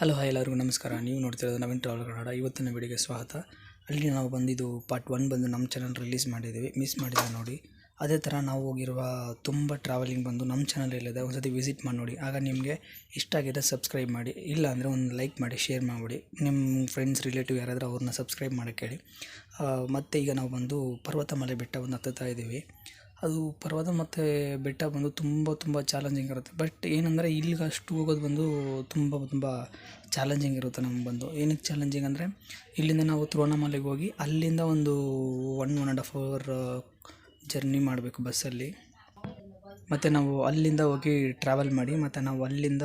Hello, hi ಎಲ್ಲರಿಗೂ ನಮಸ್ಕಾರ. ನೀವು ನೋಡ್ತಿರೋದು ನವೀನ್ ಟ್ರಾವೆಲ್ ಕನ್ನಡ. ಇವತ್ತಿನ ವಿಡಿಯೋಗೆ ಸ್ವಾಗತ. ಅಲ್ಲಿ ನಾವು ಬಂದಿದ್ದು ಪಾರ್ಟ್ ಒನ್ ಬಂದು ನಮ್ಮ ಚಾನಲ್ ರಿಲೀಸ್ ಮಾಡಿದ್ದೀವಿ. ಮಿಸ್ ಮಾಡಿದ್ದೆ ನೋಡಿ. ಅದೇ ಥರ ನಾವು ಹೋಗಿರುವ ತುಂಬ ಟ್ರಾವೆಲಿಂಗ್ ಬಂದು ನಮ್ಮ ಚಾನಲ್ ಇಲ್ಲದೆ ಒಂದು ಸತಿ ವಿಸಿಟ್ ಮಾಡಿ ನೋಡಿ. ಆಗ ನಿಮಗೆ ಇಷ್ಟ ಆಗಿದೆ ಸಬ್ಸ್ಕ್ರೈಬ್ ಮಾಡಿ. ಇಲ್ಲ ಅಂದರೆ ಒಂದು ಲೈಕ್ ಮಾಡಿ ಶೇರ್ ಮಾಡಿಬಿಡಿ ನಿಮ್ಮ ಫ್ರೆಂಡ್ಸ್ ರಿಲೇಟಿವ್ ಯಾರಾದರೂ ಅವ್ರನ್ನ ಸಬ್ಸ್ಕ್ರೈಬ್ ಮಾಡೋಕ್ಕೆ ಹೇಳಿ. ಮತ್ತು ಈಗ ನಾವು ಬಂದು ಪರ್ವತಮಲೆ ಬೆಟ್ಟ ಬೆಟ್ಟವನ್ನು ಹತ್ತುತ್ತಾ ಇದ್ದೀವಿ. ಅದು ಪರ್ವತ ಮತ್ತು ಬೆಟ್ಟ ಬಂದು ತುಂಬ ತುಂಬ ಚಾಲೆಂಜಿಂಗ್ ಇರುತ್ತೆ. ಬಟ್ ಏನಂದರೆ ಇಲ್ಲಿಗೆ ಅಷ್ಟು ಹೋಗೋದು ಬಂದು ತುಂಬ ತುಂಬ ಚಾಲೆಂಜಿಂಗ್ ಇರುತ್ತೆ ನಮ್ಗೆ ಬಂದು. ಏನಕ್ಕೆ ಚಾಲೆಂಜಿಂಗ್ ಅಂದರೆ ಇಲ್ಲಿಂದ ನಾವು ತಿರುವಣ್ಣಾಮಲೆಗೆ ಹೋಗಿ ಅಲ್ಲಿಂದ ಒಂದು one one and half hour journey ಮಾಡಬೇಕು ಬಸ್ಸಲ್ಲಿ ಮತ್ತು ನಾವು ಅಲ್ಲಿಂದ ಹೋಗಿ ಟ್ರಾವೆಲ್ ಮಾಡಿ, ಮತ್ತು ನಾವು ಅಲ್ಲಿಂದ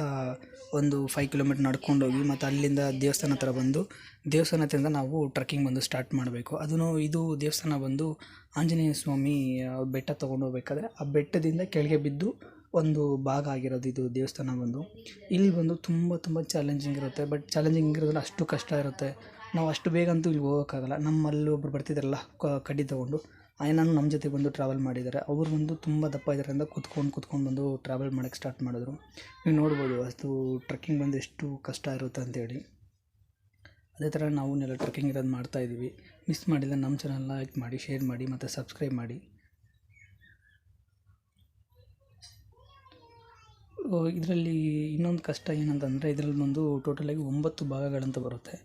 ಒಂದು ಫೈವ್ ಕಿಲೋಮೀಟ್ರ್ ನಡ್ಕೊಂಡು ಹೋಗಿ, ಮತ್ತು ಅಲ್ಲಿಂದ ದೇವಸ್ಥಾನ ಹತ್ರ ಬಂದು, ದೇವಸ್ಥಾನ ಹತ್ರದಿಂದ ನಾವು ಟ್ರಕ್ಕಿಂಗ್ ಬಂದು ಸ್ಟಾರ್ಟ್ ಮಾಡಬೇಕು. ಅದನ್ನು ಇದು ದೇವಸ್ಥಾನ ಬಂದು ಆಂಜನೇಯ ಸ್ವಾಮಿ ಬೆಟ್ಟ ತೊಗೊಂಡು ಹೋಗ್ಬೇಕಾದ್ರೆ ಆ ಬೆಟ್ಟದಿಂದ ಕೆಳಗೆ ಬಿದ್ದು ಒಂದು ಭಾಗ ಆಗಿರೋದು ಇದು ದೇವಸ್ಥಾನ ಬಂದು. ಇಲ್ಲಿ ಬಂದು ತುಂಬ ತುಂಬ ಚಾಲೆಂಜಿಂಗ್ ಇರುತ್ತೆ ಬಟ್ ಚಾಲೆಂಜಿಂಗ್ ಇರೋದ್ರಲ್ಲಿ ಅಷ್ಟು ಕಷ್ಟ ಇರುತ್ತೆ. ನಾವು ಅಷ್ಟು ಬೇಗ ಅಂತೂ ಇಲ್ಲಿ ಹೋಗೋಕ್ಕಾಗಲ್ಲ. ನಮ್ಮಲ್ಲಿ ಒಬ್ರು ಬರ್ತಿದ್ದಾರಲ್ಲ, ಕ- ಕಡ್ಡಿ ತೊಗೊಂಡು. ನಾನು ನಮ್ಮ ಜೊತೆ ಬಂದು ಟ್ರಾವೆಲ್ ಮಾಡಿದ್ದಾರೆ. ಅವ್ರು ಬಂದು ತುಂಬ ದಪ್ಪ ಇದರಿಂದ ಕುತ್ಕೊಂಡು ಕುತ್ಕೊಂಡು ಬಂದು ಟ್ರಾವೆಲ್ ಮಾಡೋಕ್ಕೆ ಸ್ಟಾರ್ಟ್ ಮಾಡಿದ್ರು. ನೀವು ನೋಡ್ಬೋದು, ಅಷ್ಟು ಟ್ರಕ್ಕಿಂಗ್ ಬಂದು ಎಷ್ಟು ಕಷ್ಟ ಇರುತ್ತೆ ಅಂತೇಳಿ. ಅದೇ ಥರ ನಾವು ನೆಲ ಟ್ರಕ್ಕಿಂಗ್ ಇರೋದು ಮಾಡ್ತಾಯಿದ್ದೀವಿ ಮಿಸ್ ಮಾಡಿಲ್ಲ, ನಮ್ಮ ಚಾನಲ್ನ ಲೈಕ್ ಮಾಡಿ ಶೇರ್ ಮಾಡಿ, ಮತ್ತು ಸಬ್ಸ್ಕ್ರೈಬ್ ಮಾಡಿ. ಇದರಲ್ಲಿ ಇನ್ನೊಂದು ಕಷ್ಟ ಏನಂತಂದರೆ, ಇದರಲ್ಲಿ ಬಂದು ಟೋಟಲಾಗಿ ಒಂಬತ್ತು ಭಾಗಗಳಂತ ಬರುತ್ತೆ.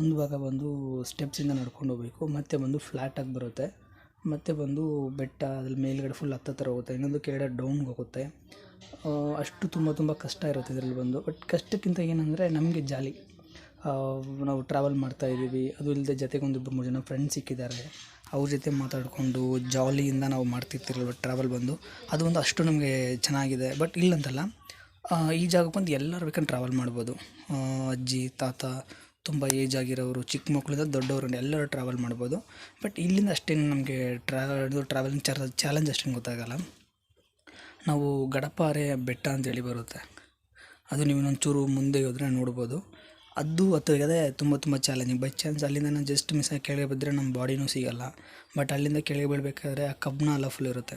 ಒಂದು ಭಾಗ ಬಂದು ಸ್ಟೆಪ್ಸಿಂದ ನಡ್ಕೊಂಡು ಹೋಗಬೇಕು, ಮತ್ತು ಬಂದು ಫ್ಲ್ಯಾಟಾಗಿ ಬರುತ್ತೆ. ಮತ್ತು ಬಂದು ಬೆಟ್ಟ ಅದ್ರ ಮೇಲ್ಗಡೆ ಫುಲ್ ಹತ್ತತ್ರ ಹೋಗುತ್ತೆ, ಇನ್ನೊಂದು ಕೆಳಗಡೆ ಡೌನ್ಗೆ ಹೋಗುತ್ತೆ. ಅಷ್ಟು ತುಂಬ ತುಂಬ ಕಷ್ಟ ಇರುತ್ತೆ ಇದರಲ್ಲಿ ಬಂದು. ಬಟ್ ಕಷ್ಟಕ್ಕಿಂತ ಏನಂದರೆ ನಮಗೆ ಜಾಲಿ. ನಾವು ಟ್ರಾವೆಲ್ ಮಾಡ್ತಾ ಇದ್ದೀವಿ, ಅದು ಇಲ್ಲದೆ ಜೊತೆಗೆ ಒಂದು ಇಬ್ಬರು ಮೂರು ಜನ ಫ್ರೆಂಡ್ಸ್ ಸಿಕ್ಕಿದ್ದಾರೆ. ಅವ್ರ ಜೊತೆ ಮಾತಾಡಿಕೊಂಡು ಜಾಲಿಯಿಂದ ನಾವು ಮಾಡ್ತಿರ್ತಿರಲ್ವ ಟ್ರಾವೆಲ್ ಬಂದು. ಅದು ಒಂದು ಅಷ್ಟು ನಮಗೆ ಚೆನ್ನಾಗಿದೆ. ಬಟ್ ಇಲ್ಲಂತಲ್ಲ ಈ ಜಾಗಕ್ಕೆ ಬಂದು ಎಲ್ಲರೂ ಬೇಕಂದ್ರೆ ಟ್ರಾವೆಲ್ ಮಾಡ್ಬೋದು. ಅಜ್ಜಿ, ತಾತ ತುಂಬ ಏಜ್ ಆಗಿರೋರು, ಚಿಕ್ಕ ಮಕ್ಕಳಿಂದ ದೊಡ್ಡವರು, ಎಲ್ಲರೂ ಟ್ರಾವೆಲ್ ಮಾಡ್ಬೋದು. ಬಟ್ ಇಲ್ಲಿಂದ ಅಷ್ಟೇನು ನಮಗೆ ಟ್ರಾವೆಲ್ ಟ್ರಾವೆಲಿಂಗ್ ಚಾರ್ ಚಾಲೆಂಜ್ ಅಷ್ಟೇನು ಗೊತ್ತಾಗಲ್ಲ. ನಾವು ಗಡಪಾರೆ ಬೆಟ್ಟ ಅಂತೇಳಿ ಬರುತ್ತೆ. ಅದು ನೀವು ಇನ್ನೊಂಚೂರು ಮುಂದೆ ಹೋದರೆ ನೋಡ್ಬೋದು. ಅದು ಹತ್ತಿರಗದೆ ತುಂಬ ತುಂಬ ಚಾಲೆಂಜಿಂಗ್ ಬೈ ಚಾನ್ಸ್ ಅಲ್ಲಿಂದ ನಾನು ಜಸ್ಟ್ ಮಿಸ್ ಆಗಿ ಕೆಳಗೆ ಬಿದ್ದರೆ ನಮ್ಮ ಬಾಡಿನೂ ಸಿಗಲ್ಲ. ಬಟ್ ಅಲ್ಲಿಂದ ಕೆಳಗೆ ಬೀಳಬೇಕಾದ್ರೆ ಆ ಕಬ್ಬನ ಎಲ್ಲ ಫುಲ್ ಇರುತ್ತೆ.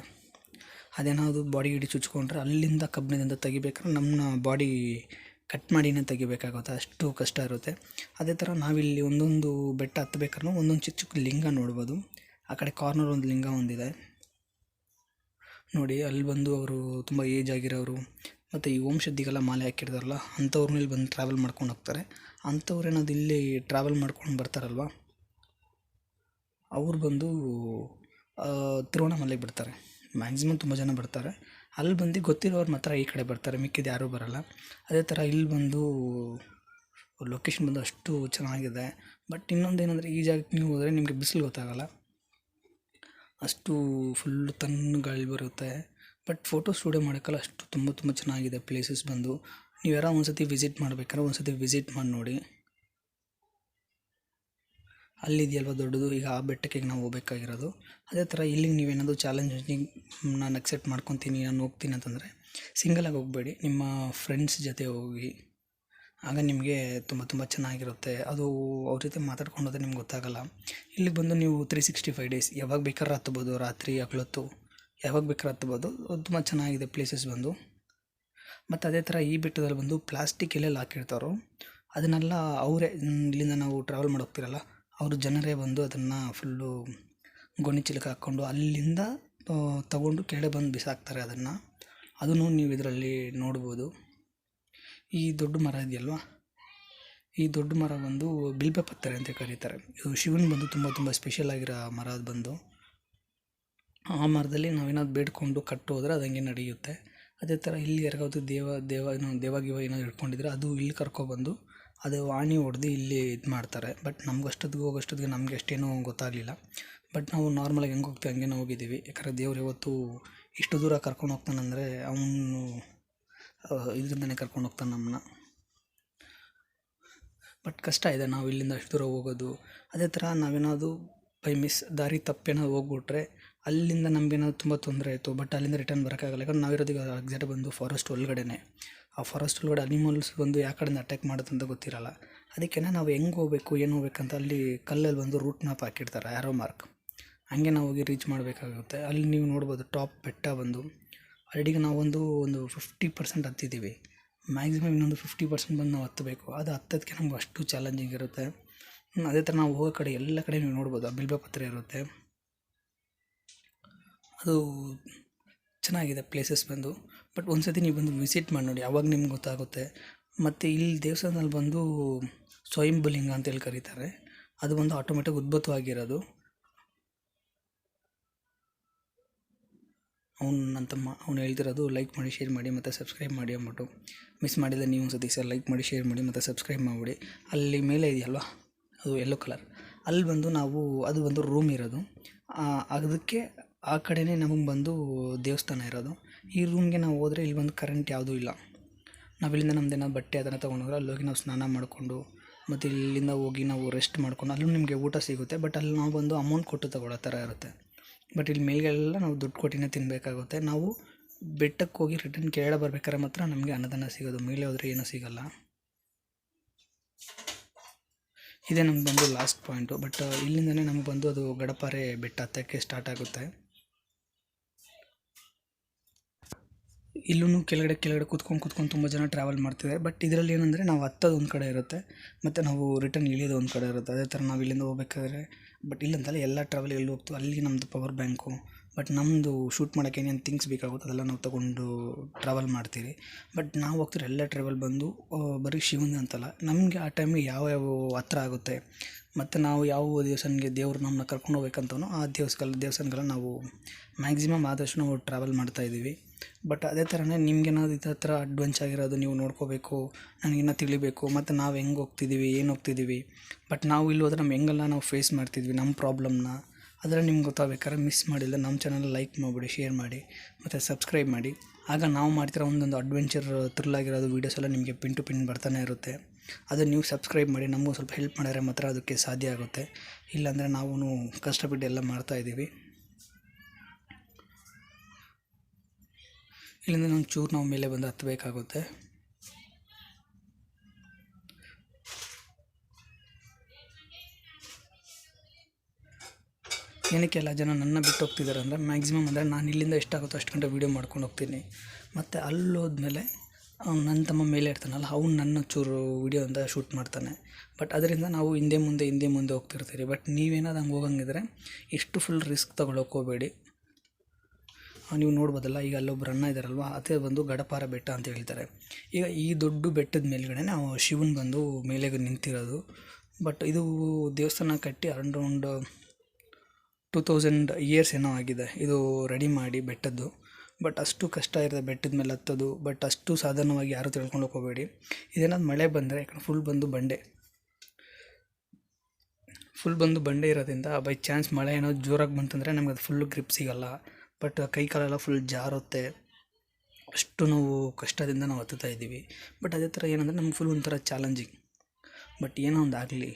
ಅದೇನಾದ್ರು ಬಾಡಿ ಹಿಡಿ ಚುಚ್ಕೊಂಡ್ರೆ ಅಲ್ಲಿಂದ ಕಬ್ಬಿಣದಿಂದ ತೆಗಿಬೇಕಾದ್ರೆ ನಮ್ಮ ಬಾಡಿ ಕಟ್ ಮಾಡಿನೇ ತೆಗಿಬೇಕಾಗುತ್ತೆ. ಅಷ್ಟು ಕಷ್ಟ ಇರುತ್ತೆ. ಅದೇ ಥರ ನಾವಿಲ್ಲಿ ಒಂದೊಂದು ಬೆಟ್ಟ ಹತ್ತಬೇಕಾದ್ರೂ ಒಂದೊಂದು ಚಿಕ್ಕ ಚಿಕ್ಕ ಲಿಂಗ ನೋಡ್ಬೋದು. ಆ ಕಡೆ ಕಾರ್ನರ್ ಒಂದು ಲಿಂಗ ಒಂದಿದೆ. ನೋಡಿ, ಅಲ್ಲಿ ಬಂದು ಅವರು ತುಂಬ ಏಜ್ ಆಗಿರೋರು, ಮತ್ತು ಈ ಓಂಶದ್ದಿಗೆಲ್ಲ ಮಾಲೆ ಹಾಕಿರ್ತಾರಲ್ಲ ಅಂಥವ್ರನ್ನ ಇಲ್ಲಿ ಬಂದು ಟ್ರಾವೆಲ್ ಮಾಡ್ಕೊಂಡು ಹೋಗ್ತಾರೆ. ಅಂಥವ್ರೇನದು ಇಲ್ಲಿ ಟ್ರಾವೆಲ್ ಮಾಡ್ಕೊಂಡು ಬರ್ತಾರಲ್ವ? ಅವ್ರು ಬಂದು ತಿರುವಣ್ಣಾಮಲೆಗೆ ಬಿಡ್ತಾರೆ. ಮ್ಯಾಕ್ಸಿಮಮ್ ತುಂಬ ಜನ ಬರ್ತಾರೆ. ಅಲ್ಲಿ ಬಂದು ಗೊತ್ತಿರೋರು ಮಾತ್ರ ಈ ಕಡೆ ಬರ್ತಾರೆ, ಮಿಕ್ಕಿದ ಯಾರೂ ಬರಲ್ಲ. ಅದೇ ಥರ ಇಲ್ಲಿ ಬಂದು ಲೊಕೇಶನ್ ಬಂದು ಅಷ್ಟು ಚೆನ್ನಾಗಿದೆ. ಬಟ್ ಇನ್ನೊಂದು ಏನಂದರೆ ಈ ಜಾಗಕ್ಕೆ ನೀವು ಹೋದರೆ ನಿಮಗೆ ಬಿಸಿಲು ಗೊತ್ತಾಗಲ್ಲ. ಅಷ್ಟು ಫುಲ್ಲು ತಣ್ಣು ಗಾಳಿ ಬರುತ್ತೆ. ಬಟ್ ಫೋಟೋ ಸ್ಟುಡಿಯೋ ಮಾಡೋಕ್ಕಲ್ಲ ಅಷ್ಟು ತುಂಬ ತುಂಬ ಚೆನ್ನಾಗಿದೆ ಪ್ಲೇಸಸ್ ಬಂದು. ನೀವು ಯಾರೋ ಒಂದು ಸತಿ ವಿಸಿಟ್ ಮಾಡ್ಬೇಕಾದ್ರೆ ಒಂದು ಸತಿ ವಿಸಿಟ್ ಮಾಡಿ ನೋಡಿ. ಅಲ್ಲಿದೆಯಲ್ವ ದೊಡ್ಡದು? ಈಗ ಆ ಬೆಟ್ಟಕ್ಕೆ ಈಗ ನಾವು ಹೋಗ್ಬೇಕಾಗಿರೋದು. ಅದೇ ಥರ ಇಲ್ಲಿಗೆ ನೀವೇನಾದರೂ ಚಾಲೆಂಜಿಂಗ್ ನಾನು ಅಕ್ಸೆಪ್ಟ್ ಮಾಡ್ಕೊತೀನಿ, ನಾನು ಹೋಗ್ತೀನಿ ಅಂತಂದರೆ ಸಿಂಗಲಾಗಿ ಹೋಗಬೇಡಿ. ನಿಮ್ಮ ಫ್ರೆಂಡ್ಸ್ ಜೊತೆ ಹೋಗಿ. ಆಗ ನಿಮಗೆ ತುಂಬ ತುಂಬ ಚೆನ್ನಾಗಿರುತ್ತೆ. ಅದು ಅವ್ರ ಜೊತೆ ಮಾತಾಡ್ಕೊಂಡು ಹೋದರೆ ನಿಮ್ಗೆ ಗೊತ್ತಾಗಲ್ಲ. ಇಲ್ಲಿಗೆ ಬಂದು ನೀವು ತ್ರೀ ಸಿಕ್ಸ್ಟಿ ಫೈವ್ ಡೇಸ್ ಯಾವಾಗ ಬೇಕಾದ್ರೂ ಹತ್ಬೋದು, ರಾತ್ರಿ ಹಗ್ಲೊತ್ತು ಯಾವಾಗ ಬೇಕಾದ್ರೂ ಹತ್ಬೋದು. ತುಂಬ ಚೆನ್ನಾಗಿದೆ ಪ್ಲೇಸಸ್ ಬಂದು. ಮತ್ತು ಅದೇ ಥರ ಈ ಬೆಟ್ಟದಲ್ಲಿ ಬಂದು ಪ್ಲಾಸ್ಟಿಕ್ ಎಲ್ಲೆಲ್ಲಿ ಹಾಕಿರ್ತಾರೋ, ಅದನ್ನೆಲ್ಲ ಅವರೇ ಇಲ್ಲಿಂದ ನಾವು ಟ್ರಾವೆಲ್ ಮಾಡಿ ಹೋಗ್ತಿರಲ್ಲ ಅವರು ಜನರೇ ಬಂದು ಅದನ್ನು ಫುಲ್ಲು ಗೋಣಿಚೀಲಕ್ಕೆ ಹಾಕ್ಕೊಂಡು ಅಲ್ಲಿಂದ ತಗೊಂಡು ಕೆಳಗೆ ಬಂದು ಬಿಸಾಕ್ತಾರೆ ಅದನ್ನು. ಅದನ್ನು ನೀವು ಇದರಲ್ಲಿ ನೋಡ್ಬೋದು. ಈ ದೊಡ್ಡ ಮರ ಇದೆಯಲ್ವಾ? ಈ ದೊಡ್ಡ ಮರ ಬಂದು ಬಿಲ್ಬೆ ಪತ್ತರೆ ಅಂತ ಕರೀತಾರೆ. ಇದು ಶಿವನ್ ಬಂದು ತುಂಬ ತುಂಬ ಸ್ಪೆಷಲ್ ಆಗಿರೋ ಮರ ಅದು ಬಂದು. ಆ ಮರದಲ್ಲಿ ನಾವೇನಾದ್ರು ಬೇಡ್ಕೊಂಡು ಕಟ್ಟು ಹೋದ್ರೆ ಅದು ನಡೆಯುತ್ತೆ. ಅದೇ ಥರ ಇಲ್ಲಿ ಯಾರಿಗಾದ್ರು ದೇವ ದೇವ, ಏನೋ ದೇವ ಗಿವ ಏನಾದ್ರು ಇಟ್ಕೊಂಡಿದ್ರೆ ಅದು ಇಲ್ಲಿ ಕರ್ಕೊಬಂದು ಅದು ವಾಣಿ ಹೊಡ್ದು ಇಲ್ಲಿ ಇದು ಮಾಡ್ತಾರೆ. ಬಟ್ ನಮ್ಗೆ ಅಷ್ಟೊತ್ತಿಗೆ ಹೋಗೋಷ್ಟೊತ್ತಿಗೆ ನಮಗೆ ಅಷ್ಟೇನೂ ಗೊತ್ತಾಗಲಿಲ್ಲ. ಬಟ್ ನಾವು ನಾರ್ಮಲಾಗಿ ಹೆಂಗೆ ಹೋಗ್ತೀವಿ ಹಂಗೆ ನಾವು ಹೋಗಿದ್ದೀವಿ. ಯಾಕಂದರೆ ದೇವ್ರು ಯಾವತ್ತು ಇಷ್ಟು ದೂರ ಕರ್ಕೊಂಡು ಹೋಗ್ತಾನಂದರೆ ಅವನು ಇದರಿಂದನೇ ಕರ್ಕೊಂಡು ಹೋಗ್ತಾನೆ ನಮ್ಮನ್ನ. ಬಟ್ ಕಷ್ಟ ಇದೆ, ನಾವು ಇಲ್ಲಿಂದ ಅಷ್ಟು ದೂರ ಹೋಗೋದು. ಅದೇ ಥರ ನಾವೇನಾದರೂ ಬೈ ಮಿಸ್ ದಾರಿ ತಪ್ಪೇನಾದ್ರು ಹೋಗ್ಬಿಟ್ರೆ ಅಲ್ಲಿಂದ ನಮಗೇನಾದ್ರು ತುಂಬ ತೊಂದರೆ ಆಯಿತು. ಬಟ್ ಅಲ್ಲಿಂದ ರಿಟರ್ನ್ ಬರೋಕ್ಕಾಗಲ್ಲ. ಯಾಕಂದ್ರೆ ನಾವಿರೋದು ಈಗ ಎಕ್ಸಾಕ್ಟ್ ಬಂದು ಫಾರೆಸ್ಟ್ ಒಳಗಡೆನೆ. ಆ ಫಾರೆಸ್ಟ್ ಒಳಗಡೆ ಅನಿಮಲ್ಸ್ ಬಂದು ಯಾವ ಕಡೆಯಿಂದ ಅಟ್ಯಾಕ್ ಮಾಡುತ್ತೆ ಅಂತ ಗೊತ್ತಿರಲ್ಲ. ಅದಕ್ಕೆ ನಾವು ಹೆಂಗೆ ಹೋಗ್ಬೇಕು, ಏನು ಹೋಗ್ಬೇಕಂತ ಅಲ್ಲಿ ಕಲ್ಲಲ್ಲಿ ಬಂದು ರೂಟ್ ಮ್ಯಾಪ್ ಹಾಕಿರ್ತಾರೆ ಆ್ಯರೋ ಮಾರ್ಕ್ ಹಾಗೆ ನಾವು ಹೋಗಿ ರೀಚ್ ಮಾಡಬೇಕಾಗುತ್ತೆ. ಅಲ್ಲಿ ನೀವು ನೋಡ್ಬೋದು ಟಾಪ್ ಬೆಟ್ಟ ಬಂದು ಆಲ್ರೆಡಿಗೆ ನಾವೊಂದು ಒಂದು ಫಿಫ್ಟಿ ಪರ್ಸೆಂಟ್ ಹತ್ತಿದ್ದೀವಿ. ಮ್ಯಾಕ್ಸಿಮಮ್ ಇನ್ನೊಂದು ಫಿಫ್ಟಿ ಪರ್ಸೆಂಟ್ ಬಂದು ನಾವು ಹತ್ತಬೇಕು. ಅದು ಹತ್ತೋದಕ್ಕೆ ನಮ್ಗೆ ಅಷ್ಟು ಚಾಲೆಂಜಿಂಗ್ ಇರುತ್ತೆ. ಅದೇ ಥರ ನಾವು ಹೋಗೋ ಕಡೆ ಎಲ್ಲ ಕಡೆ ನೀವು ನೋಡ್ಬೋದು, ಆ ಬಿಲ್ವ ಪತ್ರ ಇರುತ್ತೆ. ಅದು ಚೆನ್ನಾಗಿದೆ ಪ್ಲೇಸಸ್ ಬಂದು. ಬಟ್ ಒಂದು ಸತಿ ನೀವು ಬಂದು ವಿಸಿಟ್ ಮಾಡಿ ನೋಡಿ, ಅವಾಗ ನಿಮ್ಗೆ ಗೊತ್ತಾಗುತ್ತೆ. ಮತ್ತು ಇಲ್ಲಿ ದೇವಸ್ಥಾನದಲ್ಲಿ ಬಂದು ಸ್ವಯಂಭುಲಿಂಗ ಅಂತೇಳಿ ಕರೀತಾರೆ. ಅದು ಬಂದು ಆಟೋಮೆಟಿಕ್ ಉದ್ಭುತವಾಗಿರೋದು ಅವ್ನು ನನ್ನ ತಮ್ಮ, ಅವ್ನು ಹೇಳ್ತಿರೋದು ಲೈಕ್ ಮಾಡಿ ಶೇರ್ ಮಾಡಿ, ಮತ್ತು ಸಬ್ಸ್ಕ್ರೈಬ್ ಮಾಡಿ ಅಂದ್ಬಿಟ್ಟು. ಮಿಸ್ ಮಾಡಿದರೆ ನೀವು ಒಂದು ಸತಿ ಸರ್ ಲೈಕ್ ಮಾಡಿ ಶೇರ್ ಮಾಡಿ, ಮತ್ತು ಸಬ್ಸ್ಕ್ರೈಬ್ ಮಾಡಿಬಿಡಿ. ಅಲ್ಲಿ ಮೇಲೆ ಇದೆಯಲ್ವಾ? ಅದು ಯೆಲ್ಲೋ ಕಲರ್ ಅಲ್ಲಿ ಬಂದು ನಾವು, ಅದು ಬಂದು ರೂಮ್ ಇರೋದು. ಅದಕ್ಕೆ ಆ ಕಡೆಯೇ ನಮಗೆ ಬಂದು ದೇವಸ್ಥಾನ ಇರೋದು. ಈ ರೂಮ್ಗೆ ನಾವು ಹೋದರೆ ಇಲ್ಲಿ ಬಂದು ಕರೆಂಟ್ ಯಾವುದೂ ಇಲ್ಲ. ನಾವು ಇಲ್ಲಿಂದ ಏನಾದ್ರು ಬಟ್ಟೆ ಅದನ್ನು ತೊಗೊಂಡೋದ್ರೆ ಅಲ್ಲಿ ಹೋಗಿ ನಾವು ಸ್ನಾನ ಮಾಡಿಕೊಂಡು ಮತ್ತು ಇಲ್ಲಿಂದ ಹೋಗಿ ನಾವು ರೆಸ್ಟ್ ಮಾಡ್ಕೊಂಡು ಅಲ್ಲೂ ನಿಮಗೆ ಊಟ ಸಿಗುತ್ತೆ ಬಟ್ ಅಲ್ಲಿ ನಾವು ಬಂದು ಅಮೌಂಟ್ ಕೊಟ್ಟು ತಗೊಳ್ಳೋ ಥರ ಇರುತ್ತೆ. ಬಟ್ ಇಲ್ಲಿ ಮೇಲ್ಗೆಲ್ಲ ನಾವು ದುಡ್ಡು ಕೊಟ್ಟಿನೇ ತಿನ್ನಬೇಕಾಗುತ್ತೆ ನಾವು ಬೆಟ್ಟಕ್ಕೆ ಹೋಗಿ ರಿಟರ್ನ್ ಕೆಳಗಡೆ ಬರ್ಬೇಕಾದ್ರೆ ಮಾತ್ರ ನಮಗೆ ಅನ್ನದಾನ ಸಿಗೋದು, ಮೇಲೆ ಹೋದರೆ ಏನೂ ಸಿಗಲ್ಲ. ಇದೇ ನಮ್ಗೆ ಬಂದು ಲಾಸ್ಟ್ ಪಾಯಿಂಟು ಬಟ್ ಇಲ್ಲಿಂದನೇ ನಮ್ಗೆ ಬಂದು ಅದು ಗಡಪಾರೆ ಬೆಟ್ಟ ಹತ್ತಕ್ಕೆ ಸ್ಟಾರ್ಟ್ ಆಗುತ್ತೆ. ಇಲ್ಲೂ ಕೆಳಗಡೆ ಕೆಳಗಡೆ ಕೂತ್ಕೊಂಡು ಕೂತ್ಕೊಂಡು ತುಂಬ ಜನ ಟ್ರಾವೆಲ್ ಮಾಡ್ತಿದ್ದಾರೆ ಬಟ್ ಇದರಲ್ಲಿ ಏನಂದರೆ ನಾವು ಹತ್ತೋದು ಒಂದು ಕಡೆ ಇರುತ್ತೆ. ಮತ್ತು ನಾವು ರಿಟರ್ನ್ ಇಳಿಯೋದು ಒಂದು ಕಡೆ ಇರುತ್ತೆ. ಅದೇ ಥರ ನಾವು ಇಲ್ಲಿಂದ ಹೋಗ್ಬೇಕಾದ್ರೆ. ಬಟ್ ಇಲ್ಲಂತಲ್ಲ ಎಲ್ಲ ಟ್ರಾವೆಲ್ ಎಲ್ಲಿ ಹೋಗ್ತೀವಿ. ಅಲ್ಲಿ ನಮ್ಮದು ಪವರ್ ಬ್ಯಾಂಕು ಬಟ್ ನಮ್ಮದು ಶೂಟ್ ಮಾಡೋಕ್ಕೆ ಏನೇನು ಥಿಂಗ್ಸ್ ಬೇಕಾಗುತ್ತೆ ಅದೆಲ್ಲ ನಾವು ತೊಗೊಂಡು ಟ್ರಾವೆಲ್ ಮಾಡ್ತೀವಿ. ಬಟ್ ನಾವು ಹೋಗ್ತಿರೋ ಎಲ್ಲ ಟ್ರಾವೆಲ್ ಬಂದು ಬರೀ ಶಿವನ ಅಂತಲ್ಲ. ನಮಗೆ ಆ ಟೈಮಿಗೆ ಯಾವ ಯಾವ ಹತ್ರ ಆಗುತ್ತೆ. ಮತ್ತು ನಾವು ಯಾವ ದೇವಸ್ಥಾನಕ್ಕೆ ದೇವ್ರು ನಮ್ಮನ್ನ ಕರ್ಕೊಂಡು ಹೋಗ್ಬೇಕಂತನೋ ಆ ದೇವಸ್ಥಾನ ದೇವಸ್ಥಾನಗಳನ್ನ ನಾವು ಮ್ಯಾಕ್ಸಿಮಮ್ ಆದಷ್ಟು ನಾವು ಟ್ರಾವೆಲ್ ಮಾಡ್ತಾ ಇದ್ದೀವಿ. ಬಟ್ ಅದೇ ಥರನೇ ನಿಮ್ಗೇನಾದ್ರು ಇದೇ ಥರ ಅಡ್ವೆಂಚ್ ಆಗಿರೋದು ನೀವು ನೋಡ್ಕೋಬೇಕು, ನನಗಿನ್ನೂ ತಿಳಿಬೇಕು, ಮತ್ತು ನಾವು ಹೆಂಗೆ ಹೋಗ್ತಿದ್ದೀವಿ ಏನು ಹೋಗ್ತಿದ್ದೀವಿ ಬಟ್ ನಾವು ಇಲ್ಲಿ ಹೋದ್ರೆ ನಮ್ಮ ಹೆಂಗೆಲ್ಲ ನಾವು ಫೇಸ್ ಮಾಡ್ತಿದ್ವಿ ನಮ್ಮ ಪ್ರಾಬ್ಲಮ್ನ ಅದರಲ್ಲಿ ನಿಮ್ಗೆ ಗೊತ್ತಾಗಬೇಕಾದ್ರೆ ಮಿಸ್ ಮಾಡಿಲ್ಲ ನಮ್ಮ ಚಾನಲ್ ಲೈಕ್ ಮಾಡಿಬಿಡಿ ಶೇರ್ ಮಾಡಿ, ಮತ್ತು ಸಬ್ಸ್ಕ್ರೈಬ್ ಮಾಡಿ. ಆಗ ನಾವು ಮಾಡ್ತಿರೋ ಒಂದೊಂದು ಅಡ್ವೆಂಚರ್ ಥ್ರಿಲ್ ಆಗಿರೋದು ವೀಡಿಯೋಸ್ ಎಲ್ಲ ನಿಮಗೆ ಪಿನ್ ಟು ಪಿನ್ ಬರ್ತಾನೆ ಇರುತ್ತೆ. ಅದು ನೀವು ಸಬ್ಸ್ಕ್ರೈಬ್ ಮಾಡಿ, ನಮಗೂ ಸ್ವಲ್ಪ ಹೆಲ್ಪ್ ಮಾಡಿದ್ರೆ ಮಾತ್ರ ಅದಕ್ಕೆ ಸಾಧ್ಯ ಆಗುತ್ತೆ. ಇಲ್ಲಾಂದರೆ ನಾವು ಕಷ್ಟಪಟ್ಟು ಎಲ್ಲ ಮಾಡ್ತಾ ಇಲ್ಲಿಂದ ನಂಗೆ ಚೂರು ನಾವು ಮೇಲೆ ಬಂದು ಹತ್ತಬೇಕಾಗುತ್ತೆ. ಏನಕ್ಕೆ ಎಲ್ಲ ಜನ ನನ್ನ ಬಿಟ್ಟು ಹೋಗ್ತಿದ್ದಾರೆ ಅಂದರೆ ಮ್ಯಾಕ್ಸಿಮಮ್ ಅಂದರೆ ನಾನು ಇಲ್ಲಿಂದ ಎಷ್ಟಾಗುತ್ತೋ ಅಷ್ಟು ಗಂಟೆ ವೀಡಿಯೋ ಮಾಡ್ಕೊಂಡು ಹೋಗ್ತೀನಿ. ಮತ್ತು ಅಲ್ಲಿ ಹೋದ್ಮೇಲೆ ಅವ್ನು ನನ್ನ ತಮ್ಮ ಮೇಲೆ ಇರ್ತಾನಲ್ಲ, ಅವ್ನು ನನ್ನ ಚೂರು ವೀಡಿಯೋ ಅಂತ ಶೂಟ್ ಮಾಡ್ತಾನೆ. ಬಟ್ ಅದರಿಂದ ನಾವು ಹಿಂದೆ ಮುಂದೆ ಹಿಂದೆ ಮುಂದೆ ಹೋಗ್ತಿರ್ತೀರಿ. ಬಟ್ ನೀವೇನಾದ್ರು ಹಂಗೆ ಹೋಗಂಗಿದ್ರೆ ಎಷ್ಟು ಫುಲ್ ರಿಸ್ಕ್ ತೊಗೊಳಕ್ಕೆ ಹೋಗಬೇಡಿ. ನೀವು ನೋಡ್ಬೋದಲ್ಲ, ಈಗ ಅಲ್ಲೊಬ್ರು ಅಣ್ಣ ಇದ್ದಾರಲ್ವ ಅದೇ ಬಂದು ಗಡಪಾರ ಬೆಟ್ಟ ಅಂತ ಹೇಳ್ತಾರೆ. ಈಗ ಈ ದೊಡ್ಡ ಬೆಟ್ಟದ ಮೇಲ್ಗಡೆ ನಾವು ಶಿವನ್ ಬಂದು ಮೇಲೆ ನಿಂತಿರೋದು. ಬಟ್ ಇದು ದೇವಸ್ಥಾನ ಕಟ್ಟಿ ಅರೌಂಡ್ ಟೂ ತೌಸಂಡ್ ಇಯರ್ಸ್ ಏನೋ ಆಗಿದೆ. ಇದು ರೆಡಿ ಮಾಡಿ ಬೆಟ್ಟದ್ದು. ಬಟ್ ಅಷ್ಟು ಕಷ್ಟ ಇರುತ್ತೆ ಬೆಟ್ಟದ ಮೇಲೆ ಹತ್ತೋದು. ಬಟ್ ಅಷ್ಟು ಸಾಧಾರಣವಾಗಿ ಯಾರೂ ತಿಳ್ಕೊಂಡು ಹೋಗಬೇಡಿ. ಇದೇನಾದ್ರು ಮಳೆ ಬಂದರೆ, ಯಾಕಂದ್ರೆ ಫುಲ್ ಬಂದು ಬಂಡೆ. ಫುಲ್ ಬಂದು ಬಂಡೆ ಇರೋದ್ರಿಂದ ಬೈ ಚಾನ್ಸ್ ಮಳೆ ಏನೋ ಜೋರಾಗಿ ಬಂತಂದರೆ ನಮಗೆ ಅದು ಫುಲ್ಲು ಗ್ರಿಪ್ ಸಿಗಲ್ಲ. ಬಟ್ ಕೈ ಕಾಲೆಲ್ಲ ಫುಲ್ ಜಾರುತ್ತೆ. ಅಷ್ಟು ನಾವು ಕಷ್ಟದಿಂದ ನಾವು ಹತ್ತುತ್ತಾ ಇದ್ದೀವಿ. ಬಟ್ ಅದೇ ಥರ ಏನಂದರೆ ನಮ್ಗೆ ಫುಲ್ ಒಂಥರ ಚಾಲೆಂಜಿಂಗ್ ಬಟ್ ಏನೋ ಒಂದು ಆಗಲಿ,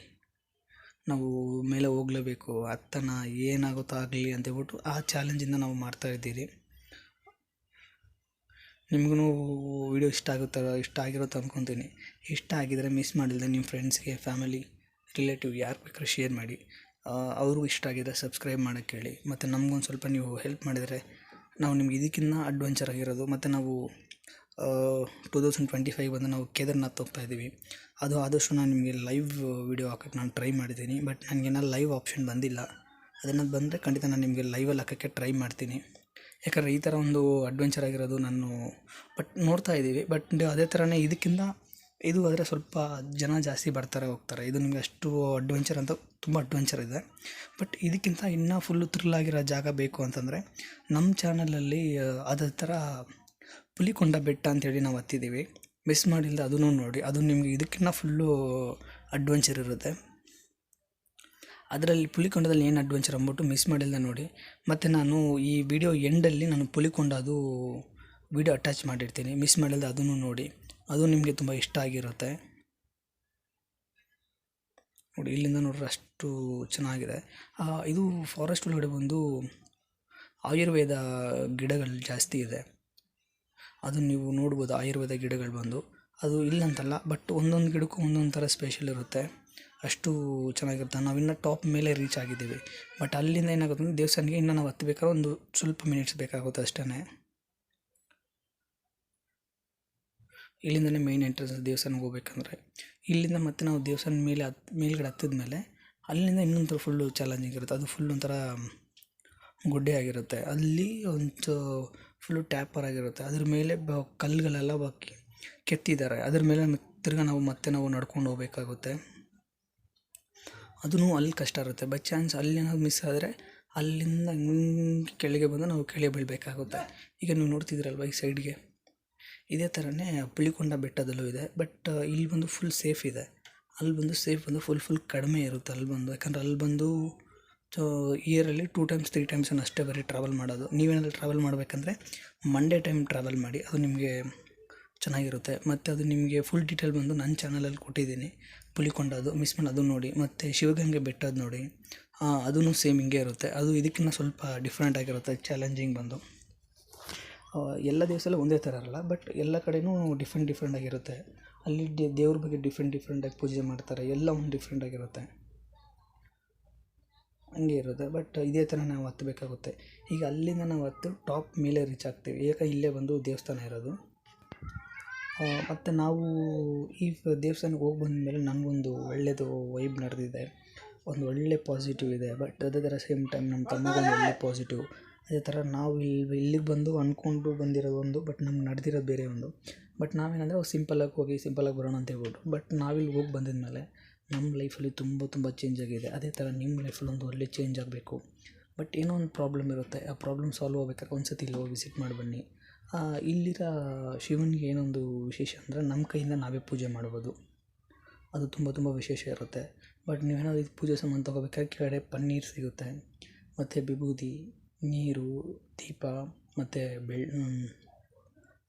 ನಾವು ಮೇಲೆ ಹೋಗ್ಲೇಬೇಕು ಅತ್ತನ ಏನಾಗುತ್ತೋ ಆಗಲಿ ಅಂತ ಹೇಳ್ಬಿಟ್ಟು ಆ ಚಾಲೆಂಜಿಂದ ನಾವು ಮಾಡ್ತಾ ಇದ್ದೀರಿ. ನಿಮಗೂ ವಿಡಿಯೋ ಇಷ್ಟ ಆಗುತ್ತೆ, ಇಷ್ಟ ಆಗಿರುತ್ತೆ ಅಂದ್ಕೊತೀನಿ ಇಷ್ಟ ಆಗಿದರೆ ಮಿಸ್ ಮಾಡಿಲ್ಲದೆ ನಿಮ್ಮ ಫ್ರೆಂಡ್ಸ್ಗೆ ಫ್ಯಾಮಿಲಿ ರಿಲೇಟಿವ್ ಯಾರು ಬೇಕಾದ್ರೂ ಶೇರ್ ಮಾಡಿ. ಅವ್ರಿಗೂ ಇಷ್ಟ ಆಗಿದೆ ಸಬ್ಸ್ಕ್ರೈಬ್ ಮಾಡೋಕ್ಕೆ ಹೇಳಿ. ಮತ್ತು ನಮಗೊಂದು ಸ್ವಲ್ಪ ನೀವು ಹೆಲ್ಪ್ ಮಾಡಿದರೆ ನಾವು ನಿಮ್ಗೆ ಇದಕ್ಕಿಂತ ಅಡ್ವೆಂಚರ್ ಆಗಿರೋದು. ಮತ್ತು ನಾವು ಟೂ ತೌಸಂಡ್ ಟ್ವೆಂಟಿ ಫೈವ್ ಬಂದು ನಾವು ಕೇದಾರ್ನಾಥ್ ಹೋಗ್ತಾ ಇದ್ದೀವಿ. ಅದು ಆದಷ್ಟು ನಾನು ನಿಮಗೆ ಲೈವ್ ವೀಡಿಯೋ ಹಾಕೋಕ್ಕೆ ನಾನು ಟ್ರೈ ಮಾಡಿದ್ದೀನಿ. ಬಟ್ ನನಗೇನೋ ಲೈವ್ ಆಪ್ಷನ್ ಬಂದಿಲ್ಲ. ಅದನ್ನು ಬಂದರೆ ಖಂಡಿತ ನಾನು ನಿಮಗೆ ಲೈವಲ್ಲಿ ಹಾಕೋಕ್ಕೆ ಟ್ರೈ ಮಾಡ್ತೀನಿ. ಯಾಕಂದರೆ ಈ ಥರ ಒಂದು ಅಡ್ವೆಂಚರ್ ಆಗಿರೋದು ನಾನು ಬಟ್ ನೋಡ್ತಾ ಇದ್ದೀವಿ. ಬಟ್ ಅದೇ ಥರನೇ ಇದಕ್ಕಿಂತ ಇದು ಆದರೆ ಸ್ವಲ್ಪ ಜನ ಜಾಸ್ತಿ ಬರ್ತಾರೆ, ಹೋಗ್ತಾರೆ. ಇದು ನಿಮಗೆ ಅಷ್ಟು ಅಡ್ವೆಂಚರ್ ಅಂತ ತುಂಬ ಅಡ್ವೆಂಚರ್ ಇದೆ. ಬಟ್ ಇದಕ್ಕಿಂತ ಇನ್ನೂ ಫುಲ್ಲು ಥ್ರಿಲ್ ಆಗಿರೋ ಜಾಗ ಬೇಕು ಅಂತಂದರೆ ನಮ್ಮ ಚಾನಲಲ್ಲಿ ಅದೇ ಥರ ಪುಲಿಕೊಂಡ ಬೆಟ್ಟ ಅಂತೇಳಿ ನಾವು ಹತ್ತಿದ್ದೀವಿ ಮಿಸ್ ಮಾಡಿಲ್ಲದೆ ಅದನ್ನು ನೋಡಿ, ಅದು ನಿಮಗೆ ಇದಕ್ಕಿಂತ ಫುಲ್ಲು ಅಡ್ವೆಂಚರ್ ಇರುತ್ತೆ. ಅದರಲ್ಲಿ ಪುಲಿಕೊಂಡದಲ್ಲಿ ಏನು ಅಡ್ವೆಂಚರ್ ಅಂದ್ಬಿಟ್ಟು ಮಿಸ್ ಮಾಡಿಲ್ಲದೆ ನೋಡಿ, ಮತ್ತು ನಾನು ಈ ವಿಡಿಯೋ ಎಂಡಲ್ಲಿ ನಾನು ಪುಲಿಕೊಂಡ ಅದು ವಿಡಿಯೋ ಅಟ್ಯಾಚ್ ಮಾಡಿರ್ತೀನಿ. ಮಿಸ್ ಮಾಡಿಲ್ಲದೆ ಅದನ್ನು ನೋಡಿ. ಅದು ನಿಮಗೆ ತುಂಬ ಇಷ್ಟ ಆಗಿರುತ್ತೆ. ನೋಡಿ, ಇಲ್ಲಿಂದ ನೋಡ್ರೆ ಅಷ್ಟು ಚೆನ್ನಾಗಿದೆ. ಇದು ಫಾರೆಸ್ಟ್ ಒಳಗಡೆ ಬಂದು ಆಯುರ್ವೇದ ಗಿಡಗಳು ಜಾಸ್ತಿ ಇದೆ. ಅದು ನೀವು ನೋಡ್ಬೋದು ಆಯುರ್ವೇದ ಗಿಡಗಳು ಬಂದು. ಅದು ಇಲ್ಲಂತಲ್ಲ ಬಟ್ ಒಂದೊಂದು ಗಿಡಕ್ಕೂ ಒಂದೊಂದು ಥರ ಸ್ಪೆಷಲ್ ಇರುತ್ತೆ. ಅಷ್ಟು ಚೆನ್ನಾಗಿರುತ್ತೆ. ನಾವು ಇನ್ನೂ ಟಾಪ್ ಮೇಲೆ ರೀಚ್ ಆಗಿದ್ದೀವಿ. ಬಟ್ ಅಲ್ಲಿಂದ ಏನಾಗುತ್ತೆ ಅಂದರೆ ದೇವಸ್ಥಾನಕ್ಕೆ ಇನ್ನೂ ನಾವು ಹತ್ತಬೇಕಾದ್ರೆ ಒಂದು ಸ್ವಲ್ಪ ಮಿನಿಟ್ಸ್ ಬೇಕಾಗುತ್ತೆ ಅಷ್ಟೇ ಇಲ್ಲಿಂದನೇ ಮೇಯ್ನ್ ಎಂಟ್ರೆನ್ಸ್ ದೇವಸ್ಥಾನಕ್ಕೆ ಹೋಗ್ಬೇಕಂದ್ರೆ, ಇಲ್ಲಿಂದ ಮತ್ತೆ ನಾವು ದೇವಸ್ಥಾನ ಮೇಲೆ ಹತ್, ಮೇಲ್ಗಡೆ ಹತ್ತಿದ ಮೇಲೆ ಅಲ್ಲಿಂದ ಇನ್ನೊಂಥರ ಫುಲ್ಲು ಚಾಲೆಂಜಿಂಗ್ ಇರುತ್ತೆ ಅದು ಫುಲ್ ಒಂಥರ ಗುಡ್ಡೆ ಆಗಿರುತ್ತೆ. ಅಲ್ಲಿ ಒಂದು ಫುಲ್ಲು ಟ್ಯಾಪರ್ ಆಗಿರುತ್ತೆ. ಅದ್ರ ಮೇಲೆ ಬ, ಕಲ್ಲುಗಳೆಲ್ಲ ಬಾಕಿ ಕೆತ್ತಿದ್ದಾರೆ. ಅದ್ರ ಮೇಲೆ ತಿರ್ಗಾ ನಾವು ಮತ್ತೆ ನಾವು ನಡ್ಕೊಂಡು ಹೋಗ್ಬೇಕಾಗುತ್ತೆ. ಅದೂ ಅಲ್ಲಿ ಕಷ್ಟ ಇರುತ್ತೆ. ಬೈ ಚಾನ್ಸ್ ಅಲ್ಲಿ ಏನಾದ್ರು ಮಿಸ್ ಆದರೆ ಅಲ್ಲಿಂದ ಹಿಂಗೆ ಕೆಳಗೆ ಬಂದು ನಾವು ಕೆಳಗೆ ಬೀಳಬೇಕಾಗುತ್ತೆ. ಈಗ ನೀವು ನೋಡ್ತಿದ್ದೀರಲ್ವ ಈ ಸೈಡ್ಗೆ ಇದೇ ಥರನೇ ಪುಳಿಕೊಂಡ ಬೆಟ್ಟದಲ್ಲೂ ಇದೆ. ಬಟ್ ಇಲ್ಲಿ ಬಂದು ಫುಲ್ ಸೇಫ್ ಇದೆ. ಅಲ್ಲಿ ಬಂದು ಸೇಫ್ ಬಂದು ಫುಲ್ ಫುಲ್ ಕಡಿಮೆ ಇರುತ್ತೆ ಅಲ್ಲಿ ಬಂದು. ಯಾಕಂದರೆ ಅಲ್ಲಿ ಬಂದು ಸೊ ಇಯರಲ್ಲಿ ಟೂ ಟೈಮ್ಸ್ ತ್ರೀ ಟೈಮ್ಸ್ ಅಷ್ಟೇ ಬರೀ ಟ್ರಾವೆಲ್ ಮಾಡೋದು. ನೀವೇನಾದರೂ ಟ್ರಾವೆಲ್ ಮಾಡಬೇಕಂದ್ರೆ ಮಂಡೇ ಟೈಮ್ ಟ್ರಾವೆಲ್ ಮಾಡಿ. ಅದು ನಿಮಗೆ ಚೆನ್ನಾಗಿರುತ್ತೆ. ಮತ್ತು ಅದು ನಿಮಗೆ ಫುಲ್ ಡೀಟೇಲ್ ಬಂದು ನನ್ನ ಚಾನಲಲ್ಲಿ ಕೊಟ್ಟಿದ್ದೀನಿ. ಪುಲಿಕೊಂಡದು ಮಿಸ್ ಮಾಡಿ ಅದು ನೋಡಿ. ಮತ್ತು ಶಿವಗಂಗೆ ಬೆಟ್ಟದ ನೋಡಿ. ಅದೂ ಸೇಮ್ ಹಿಂಗೆ ಇರುತ್ತೆ. ಅದು ಇದಕ್ಕಿಂತ ಸ್ವಲ್ಪ ಡಿಫ್ರೆಂಟ್ ಆಗಿರುತ್ತೆ ಚಾಲೆಂಜಿಂಗ್ ಬಂದು. ಎಲ್ಲ ದೇವಸ್ಥಾನ ಒಂದೇ ಥರ ಇರಲ್ಲ ಬಟ್ ಎಲ್ಲ ಕಡೆಯೂ ಡಿಫ್ರೆಂಟ್ ಡಿಫ್ರೆಂಟ್ ಆಗಿರುತ್ತೆ. ಅಲ್ಲಿ ದೇವ್ರ ಬಗ್ಗೆ ಡಿಫ್ರೆಂಟ್ ಡಿಫ್ರೆಂಟಾಗಿ ಪೂಜೆ ಮಾಡ್ತಾರೆ, ಎಲ್ಲ ಒಂದು ಡಿಫ್ರೆಂಟ್ ಆಗಿರುತ್ತೆ. ಹಂಗೆ ಇರುತ್ತೆ ಬಟ್ ಇದೇ ಥರ ನಾವು ಹತ್ತಬೇಕಾಗುತ್ತೆ ಈಗ ಅಲ್ಲಿಂದ ನಾವು ಹತ್ತು ಟಾಪ್ ಮೇಲೆ ರೀಚ್ ಆಗ್ತೀವಿ. ಏಕ ಇಲ್ಲೇ ಬಂದು ದೇವಸ್ಥಾನ ಇರೋದು. ಮತ್ತು ನಾವು ಈ ದೇವಸ್ಥಾನಕ್ಕೆ ಹೋಗಿ ಬಂದಮೇಲೆ ನನಗೊಂದು ಒಳ್ಳೆಯದು ವೈಬ್ ನಡೆದಿದೆ. ಒಂದು ಒಳ್ಳೆ ಪಾಸಿಟಿವ್ ಇದೆ ಬಟ್ ಅದೇ ಥರ ಸೇಮ್ ಟೈಮ್ ನಮ್ಮ ತಮ್ಮಗೊಂದು ಒಳ್ಳೆ ಪಾಸಿಟಿವ್ ಅದೇ ಥರ ನಾವು ಇಲ್ಲಿ ಇಲ್ಲಿಗೆ ಬಂದು ಅಂದ್ಕೊಂಡು ಬಂದಿರೋದು ಒಂದು ಬಟ್ ನಮ್ಗೆ ನಡೆದಿರೋದು ಬೇರೆ ಒಂದು. ಬಟ್ ನಾವೇನಂದರೆ ಸಿಂಪಲ್ಲಾಗಿ ಹೋಗಿ ಸಿಂಪಲ್ಲಾಗಿ ಬರೋಣ ಅಂತ ಹೇಳ್ಬಿಟ್ಟು ಬಟ್ ನಾವಿಲ್ಲಿ ಹೋಗಿ ಬಂದಿದ್ಮೇಲೆ ನಮ್ಮ ಲೈಫಲ್ಲಿ ತುಂಬ ತುಂಬ ಚೇಂಜ್ ಆಗಿದೆ. ಅದೇ ಥರ ನಿಮ್ಮ ಲೈಫಲ್ಲಿ ಒಂದು ಒಳ್ಳೆ ಚೇಂಜ್ ಆಗಬೇಕು. ಬಟ್ ಏನೋ ಒಂದು ಪ್ರಾಬ್ಲಮ್ ಇರುತ್ತೆ. ಆ ಪ್ರಾಬ್ಲಮ್ ಸಾಲ್ವ್ ಆಗ್ಬೇಕಾದ್ರೆ ಒಂದು ಸತಿ ಇಲ್ಲಿ ಹೋಗಿ ವಿಸಿಟ್ ಮಾಡಿ ಬನ್ನಿ ಇಲ್ಲಿರೋ ಶಿವನಿಗೆ ಏನೊಂದು ವಿಶೇಷ ಅಂದರೆ ನಮ್ಮ ಕೈಯಿಂದ ನಾವೇ ಪೂಜೆ ಮಾಡ್ಬೋದು. ಅದು ತುಂಬ ತುಂಬ ವಿಶೇಷ ಇರುತ್ತೆ. ಬಟ್ ನೀವೇನಾದ್ರು ಇದು ಪೂಜೆ ಸಾಮಾನು ತೊಗೋಬೇಕಾದ್ರೆ ಕೆಳಗಡೆ ಪನ್ನೀರ್ ಸಿಗುತ್ತೆ, ಮತ್ತು ವಿಭೂತಿ ನೀರು, ದೀಪ ಮತ್ತು ಬೆಳ್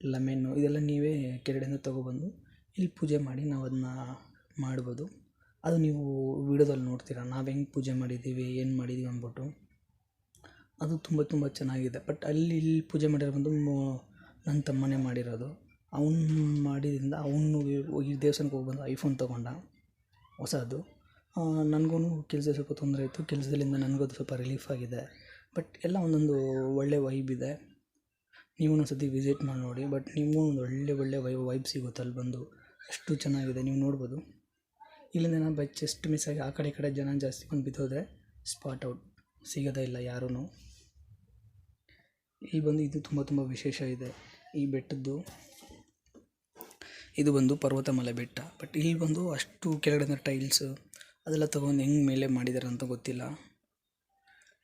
ಲೆಮೆನ್ನು ಇದೆಲ್ಲ ನೀವೇ ಕೆರೆಡೆಯಿಂದ ತೊಗೊಬಂದು ಇಲ್ಲಿ ಪೂಜೆ ಮಾಡಿ ನಾವು ಅದನ್ನ ಮಾಡ್ಬೋದು. ಅದು ನೀವು ವೀಡಿಯೋದಲ್ಲಿ ನೋಡ್ತೀರ, ನಾವು ಹೆಂಗೆ ಪೂಜೆ ಮಾಡಿದ್ದೀವಿ, ಏನು ಮಾಡಿದ್ದೀವಿ ಅಂದ್ಬಿಟ್ಟು. ಅದು ತುಂಬ ತುಂಬ ಚೆನ್ನಾಗಿದೆ. ಬಟ್ ಅಲ್ಲಿ ಇಲ್ಲಿ ಪೂಜೆ ಮಾಡಿರೋ ಬಂದು ನನ್ನ ತಮ್ಮನೇ ಮಾಡಿರೋದು. ಅವನು ಮಾಡಿದ್ರಿಂದ ಅವನು ಈ ದೇವಸ್ಥಾನಕ್ಕೆ ಹೋಗಿ ಬಂದು ಐಫೋನ್ ತೊಗೊಂಡ, ಹೊಸದು. ನನಗೂ ಕೆಲಸ ಸ್ವಲ್ಪ ತೊಂದರೆ ಇತ್ತು ಕೆಲಸದಲ್ಲಿಂದ ನನಗೂ ಅದು ಸ್ವಲ್ಪ ರಿಲೀಫ್ ಆಗಿದೆ. ಬಟ್ ಎಲ್ಲ ಒಂದೊಂದು ಒಳ್ಳೆ ವೈಬ್ ಇದೆ. ನೀವು ಒಂದು ವಿಸಿಟ್ ಮಾಡಿ ನೋಡಿ ಬಟ್ ನಿಮಗೂ ಒಂದು ಒಳ್ಳೆ ಒಳ್ಳೆ ವೈ ವೈಬ್ ಸಿಗುತ್ತೆ ಅಲ್ಲಿ ಬಂದು. ಅಷ್ಟು ಚೆನ್ನಾಗಿದೆ, ನೀವು ನೋಡ್ಬೋದು. ಇಲ್ಲಿಂದ ನಾನು ಬೈ ಚೆಸ್ಟ್ ಮಿಸ್ ಆಗಿ ಆ ಕಡೆ ಕಡೆ ಜನ ಜಾಸ್ತಿ ಬಂದು ಬಿದ್ದೋದ್ರೆ ಸ್ಪಾಟ್ ಔಟ್ ಸಿಗೋದೇ ಇಲ್ಲ ಯಾರೂ ಇಲ್ಲಿ ಬಂದು ಇದು ತುಂಬ ತುಂಬ ವಿಶೇಷ ಇದೆ. ಈ ಬೆಟ್ಟದ್ದು. ಇದು ಬಂದು ಪರ್ವತಮಲೆ ಬೆಟ್ಟ. ಬಟ್ ಇಲ್ಲಿ ಬಂದು ಅಷ್ಟು ಕೆಳಗಡೆ ಟೈಲ್ಸ್ ಅದೆಲ್ಲ ತೊಗೊಂಡು ಹೆಂಗೆ ಮೇಲೆ ಮಾಡಿದ್ದಾರೆ ಅಂತ ಗೊತ್ತಿಲ್ಲ.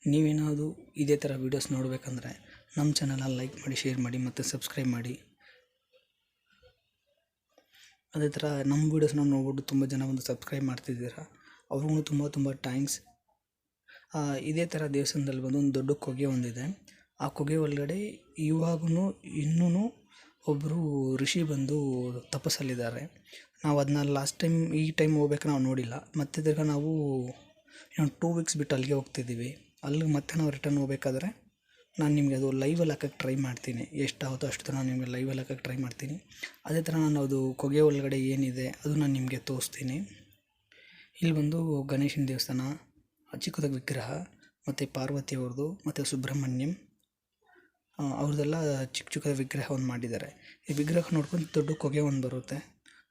ನೀವೇನಾದರೂ ಇದೇ ಥರ ವೀಡಿಯೋಸ್ ನೋಡಬೇಕಂದ್ರೆ ನಮ್ಮ ಚಾನಲಲ್ಲಿ ಲೈಕ್ ಮಾಡಿ ಶೇರ್ ಮಾಡಿ ಮತ್ತು ಸಬ್ಸ್ಕ್ರೈಬ್ ಮಾಡಿ. ಅದೇ ಥರ ನಮ್ಮ ವೀಡಿಯೋಸ್ನ ನೋಡ್ಬಿಟ್ಟು ತುಂಬ ಜನ ಬಂದು ಸಬ್ಸ್ಕ್ರೈಬ್ ಮಾಡ್ತಿದ್ದೀರಾ, ಅವ್ರಿಗೂ ತುಂಬ ತುಂಬ ಥ್ಯಾಂಕ್ಸ್ ಇದೇ ಥರ ದೇವಸ್ಥಾನದಲ್ಲಿ ಬಂದು ಒಂದು ದೊಡ್ಡ ಕೊಗೆ ಒಂದಿದೆ. ಆ ಕೊಗೆ ಒಳಗಡೆ ಇವಾಗೂ ಇನ್ನೂ ಒಬ್ಬರು ಋಷಿ ಬಂದು ತಪಸ್ಸಲ್ಲಿದ್ದಾರೆ. ನಾವು ಅದನ್ನ ಲಾಸ್ಟ್ ಟೈಮ್ ಈ ಟೈಮ್ ಹೋಗ್ಬೇಕು ನಾವು ನೋಡಿಲ್ಲ. ಮತ್ತೆ ತಿರ್ಗ ನಾವು ಇನ್ನೊಂದು ಟೂ ವೀಕ್ಸ್ ಬಿಟ್ಟು ಅಲ್ಲಿಗೆ ಹೋಗ್ತಿದ್ದೀವಿ. ಅಲ್ಲಿಗೆ ಮತ್ತೆ ನಾವು ರಿಟರ್ನ್ ಹೋಗ್ಬೇಕಾದ್ರೆ ನಾನು ನಿಮಗೆ ಅದು ಲೈವಲ್ಲಿ ಹಾಕಕ್ಕೆ ಟ್ರೈ ಮಾಡ್ತೀನಿ. ಎಷ್ಟಾಗುತ್ತೋ ಅಷ್ಟು ನಾನು ನಿಮಗೆ ಲೈವಲ್ಲಿ ಹಾಕಕ್ಕೆ ಟ್ರೈ ಮಾಡ್ತೀನಿ. ಅದೇ ಥರ ನಾನು ಅದು ಕೊಗೆ ಒಳಗಡೆ ಏನಿದೆ ಅದು ನಾನು ನಿಮಗೆ ತೋರಿಸ್ತೀನಿ. ಇಲ್ಲಿ ಬಂದು ಗಣೇಶನ ದೇವಸ್ಥಾನ ಚಿಕ್ಕದಾಗಿ ವಿಗ್ರಹ, ಮತ್ತು ಪಾರ್ವತಿ ಅವ್ರದ್ದು ಮತ್ತು ಸುಬ್ರಹ್ಮಣ್ಯಂ ಅವ್ರದ್ದೆಲ್ಲ ಚಿಕ್ಕ ಚಿಕ್ಕದ ವಿಗ್ರಹ ಒಂದು ಮಾಡಿದ್ದಾರೆ. ಈ ವಿಗ್ರಹ ನೋಡ್ಕೊಂಡು ದೊಡ್ಡ ಕೊಗೆ ಒಂದು ಬರುತ್ತೆ.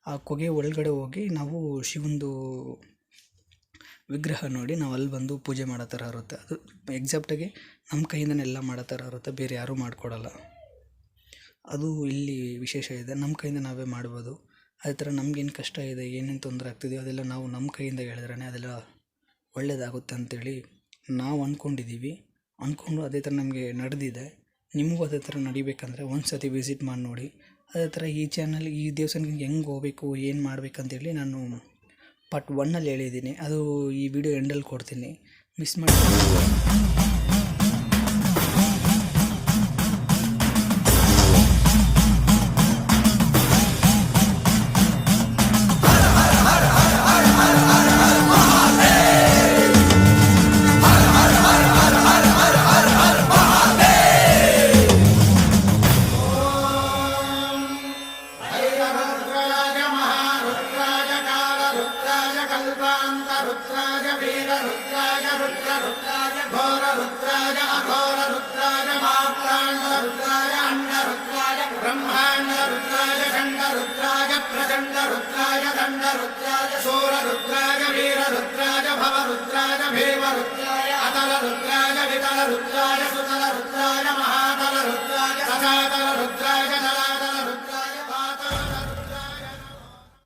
ಆ ಕೊಗೆ ಒಳಗಡೆ ಹೋಗಿ ನಾವು ಶಿವಂದು ವಿಗ್ರಹ ನೋಡಿ ನಾವು ಅಲ್ಲಿ ಬಂದು ಪೂಜೆ ಮಾಡೋ ಥರ ಇರುತ್ತೆ. ಅದು ಎಕ್ಸಾಕ್ಟಾಗಿ ನಮ್ಮ ಕೈಯಿಂದನೇ ಎಲ್ಲ ಮಾಡೋ ಥರ ಇರುತ್ತೆ, ಬೇರೆ ಯಾರೂ ಮಾಡಿಕೊಡಲ್ಲ. ಅದು ಇಲ್ಲಿ ವಿಶೇಷ ಇದೆ. ನಮ್ಮ ಕೈಯಿಂದ ನಾವೇ ಮಾಡ್ಬೋದು. ಅದೇ ಥರ ನಮಗೇನು ಕಷ್ಟ ಇದೆ, ಏನೇನು ತೊಂದರೆ ಆಗ್ತಿದೆಯೋ ಅದೆಲ್ಲ ನಾವು ನಮ್ಮ ಕೈಯಿಂದ ಹೇಳಿದ್ರೇ ಅದೆಲ್ಲ ಒಳ್ಳೆಯದಾಗುತ್ತೆ ಅಂತೇಳಿ ನಾವು ಅಂದ್ಕೊಂಡಿದ್ದೀವಿ ಅಂದ್ಕೊಂಡು ಅದೇ ಥರ ನಮಗೆ ನಡೆದಿದೆ. ನಿಮಗೂ ಅದೇ ಥರ ನಡಿಬೇಕಂದ್ರೆ ಒಂದು ಸತಿ ವಿಸಿಟ್ ಮಾಡಿ ನೋಡಿ. ಅದೇ ಥರ ಈ ಚಾನಲ್ ಈ ದೇವಸ್ಥಾನಕ್ಕೆ ಹೆಂಗೆ ಹೋಗ್ಬೇಕು, ಏನು ಮಾಡ್ಬೇಕಂತೇಳಿ ನಾನು ಪಾರ್ಟ್ ಒನ್ನಲ್ಲಿ ಹೇಳಿದ್ದೀನಿ. ಅದು ಈ ವಿಡಿಯೋ ಎಂಡಲ್ಲಿ ಕೊಡ್ತೀನಿ. ಮಿಸ್ ಮಾಡಿ. कल्पान्तरुद्राय वीररुद्राय रुद्ररुद्राय घोररुद्राय अघोररुद्राय माप्राण्डरुद्राय अण्डरुद्राय ब्रह्माण्डरुद्राय खण्डरुद्राय प्रचण्डरुद्राय दण्डरुद्राय शूररुद्राय वीररुद्राय भवरुद्राय भीमरुद्राय अतलरुद्राय वितलरुद्राय सुतलरुद्राय महातलरुद्राय सदातलरुद्राय